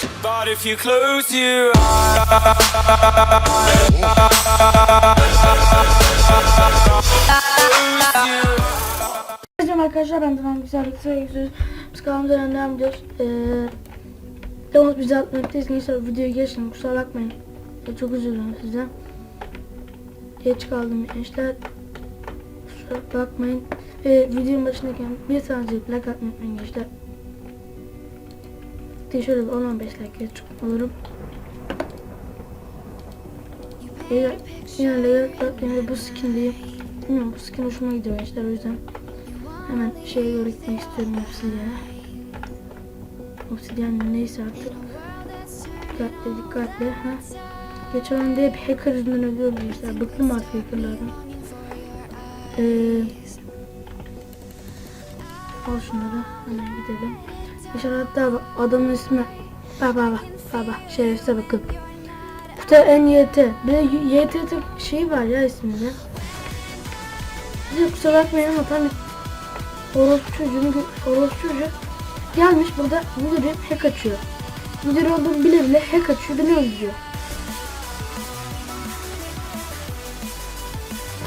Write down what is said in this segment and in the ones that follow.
But if you close your Merhaba arkadaşlar ben Tamam Güzellik Sıra Yüzüyoruz. Biz kanalımıza devam ediyoruz. Ee, Devamlı bize atmaktayiz. Gençler videoyu geçtim kusura bakmayın. Ee, çok üzüldüm sizden. Geç kaldım gençler. Kusura bakmayın. Ee, videonun başındayken bir tanesi like atmayı unutmayın gençler. Bir şöyle bir 10-15 like geç olurum. Yine, yine, yine, yine bu skin diyeyim. Bilmiyorum bu skin hoşuma gidiyor gençler o yüzden. Hemen şeye doğru gitmek istiyorum obsidyene. Obsidyen neyse artık. Dikkatli dikkatli. Ha. Geçen oyunda hep hacker yüzünden ölüyorum gençler. Bıktım artık hackerlardan. Ee, al şunları. Hemen gidelim. Hatta bak, adamın ismi. Bak bak bak. Bak bak. Şerefsize bakın. Bu da NYT. Bir de YT şey var ya isminde. Size kusura bakmayın ama tam bir orospu çocuğunu orospu çocuğu gelmiş burada müdürü hack açıyor. Müdür olduğunu bile bile hack açıyor beni öldürüyor.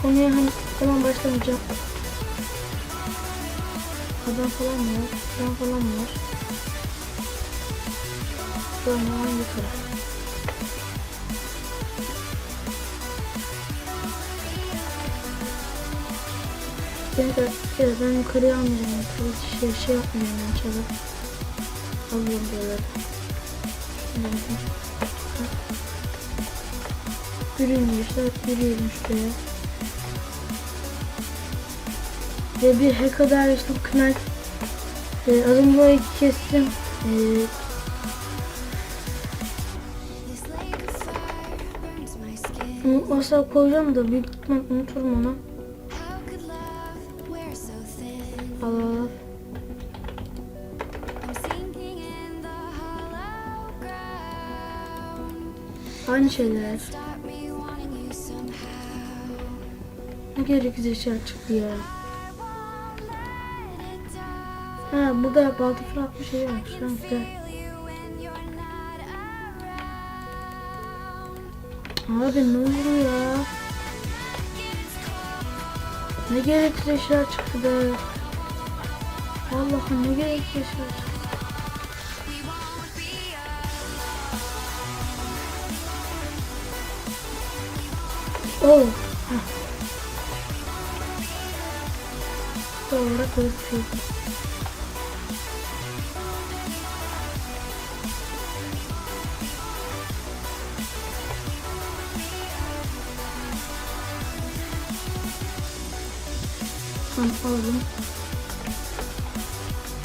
Konuya hani hemen başlamayacağım. Adam falan mı var? Adam falan mı var? Hemen yukarı. Evet, ben yukarıya almayacağım. Yukarı şey, şey yapmayacağım ben çalıp. Alıyorum böyle. Yürüyelim şuraya. Ve bir hacker daha işte Knight. Ee, az önce kestim. Ee, unutmazsa koyacağım da büyük ihtimal unuturum onu. Al al al. Aynı şeyler. Ne gereksiz eşya çıktı ya. Ha burada balta falan bir şey var. Şu an güzel. Abi ne oluyor ya? Ne gereksiz eşya çıktı be. Allah'ım ne gereksiz eşya çıktı. Oh. Heh. Sonra koyuyor. Tamam alalım.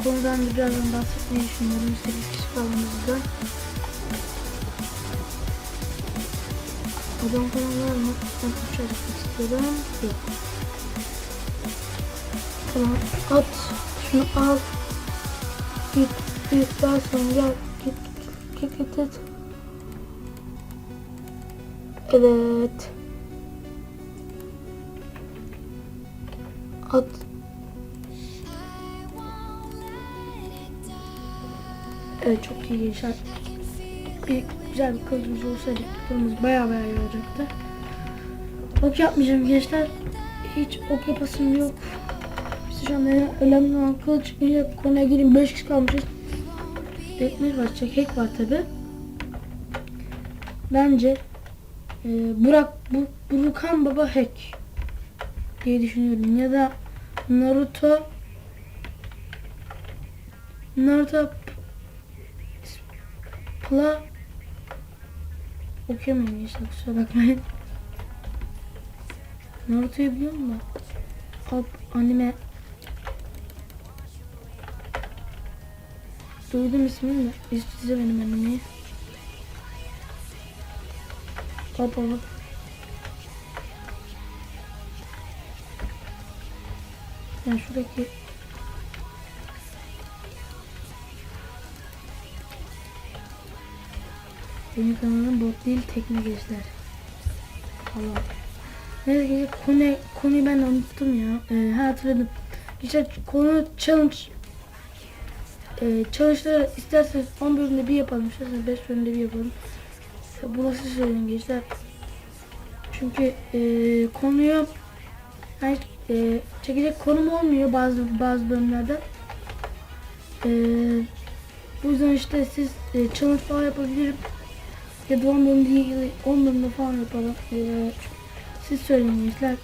Konudan da birazdan bahsetmeyi düşünüyorum. 8 kişi kaldığımızda. Adam falan var mı? Ben gitmek istiyorum. Yok. Tamam at. Şunu al. Git git daha sonra gel. Git git git git. Evet. At. Evet çok iyi gençler. Bir güzel bir kılıcımız olsaydı kılıcımız baya baya iyi olacaktı. Ok yapmayacağım gençler. Hiç ok yapasım yok. Biz şu anda önemli olan kılıç. Bir konuya gireyim 5 kişi kalmışız. Dekmir var, çekek var tabi. Bence e, Burak bu Burukan Baba hack diye düşünüyorum ya da Naruto Naruto Pla okuyamayın işte kusura bakmayın. Naruto'yu biliyor musun? Hop anime Duydum ismini de izle benim animeyi. Hop hop. Yani şuradaki Benim kanalım bot değil tekne gençler. Allah. Neyse konu konuyu ben unuttum ya. Ee, ha, hatırladım. İşte konu challenge e, challenge'ları isterseniz 10 bölümde bir yapalım. isterseniz 5 bölümde bir yapalım. Siz söyleyin gençler. Çünkü e, konuyu yani, e, çekecek konum olmuyor bazı bazı bölümlerde. E, bu yüzden işte siz e, challenge falan yapabilirim. Ya da 10 bölümde ilgili 10 bölümde falan yapalım. E, siz söyleyin gençler.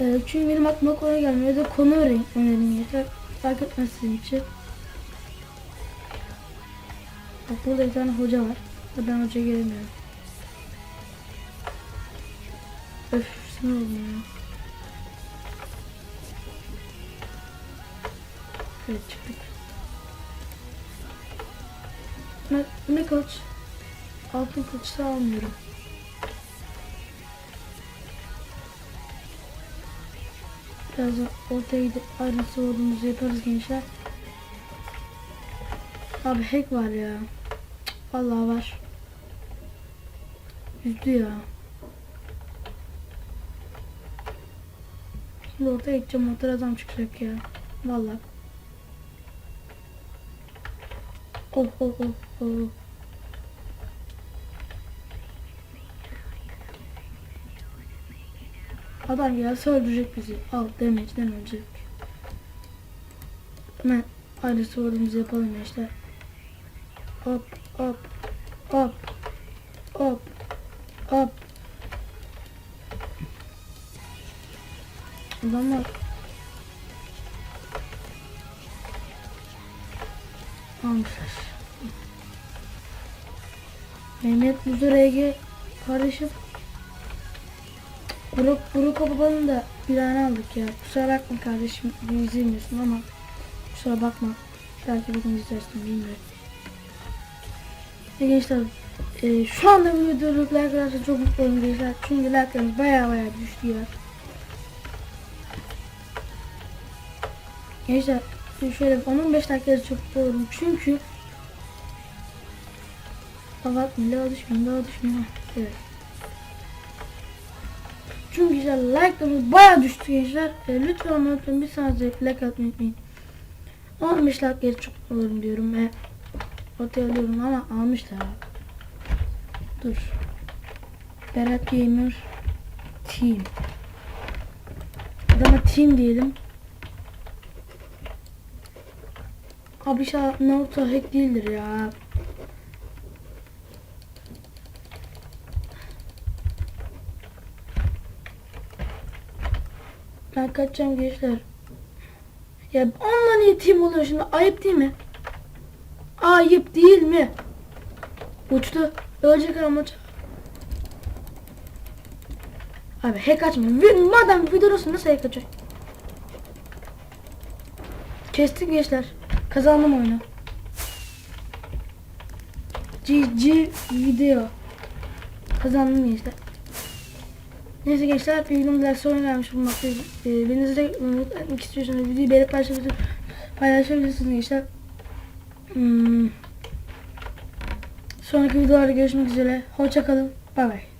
E, çünkü benim aklıma konu gelmiyor ya da konu önerin, önerin gençler. Fark etmez sizin için. Bak burada bir tane hoca var. Ben hocaya gelemiyorum. Öf sinir oldum ya. Evet çıktık. Ne, ne kılıç? Altın kılıçı almıyorum. Birazdan ortaya gidip ayrıntı olduğumuzu yaparız gençler. Abi hack var ya. Vallahi var. Üzdü ya. Şimdi ortaya gideceğim motor adam çıkacak ya. Vallahi. Oh oh oh. Adam gelse öldürecek bizi. Al damage'den ölecek. Hemen aynı sorumuzu yapalım gençler. Hop hop hop almışlar. Mehmet Muzur Ege kardeşim Buruk, Buruk babanın da bir tane aldık ya. Kusura bakma kardeşim izlemiyorsun ama kusura bakma. Belki bir gün izlersin bilmiyorum. Ve gençler e, şu anda bu videoda like arkadaşlar çok mutlu oldum gençler. Çünkü like'larımız baya baya düştü ya. Gençler şöyle 10-15 dakikada çok oldum. Çünkü Bak daha düşmüyor daha düşmüyor. Evet. Çünkü işte like'larımız baya düştü gençler. E, lütfen onu unutmayın. Bir saniye like atmayı unutmayın. 15 like geri çok olurum diyorum ve ortaya alıyorum ama almışlar. Dur. Berat Gamer Team. Adama team diyelim. Abi inşallah Naruto hack değildir ya. Ben kaçacağım gençler. Ya onunla niye team oluyor şimdi? Ayıp değil mi? Ayıp değil mi? Uçtu. Ölecek ama uç- Abi hack açma. Madem videosu nasıl hack açacak? Kestik gençler. Kazandım oyunu. GG video. Kazandım gençler. Neyse gençler bir videomda ders sonra gelmiş bulmaktayız. Ee, beni izle mutlu etmek istiyorsanız videoyu beğenip paylaşabilirsiniz. Paylaşabilirsiniz gençler. Hmm. Sonraki videolarda görüşmek üzere. Hoşçakalın. Bay bay.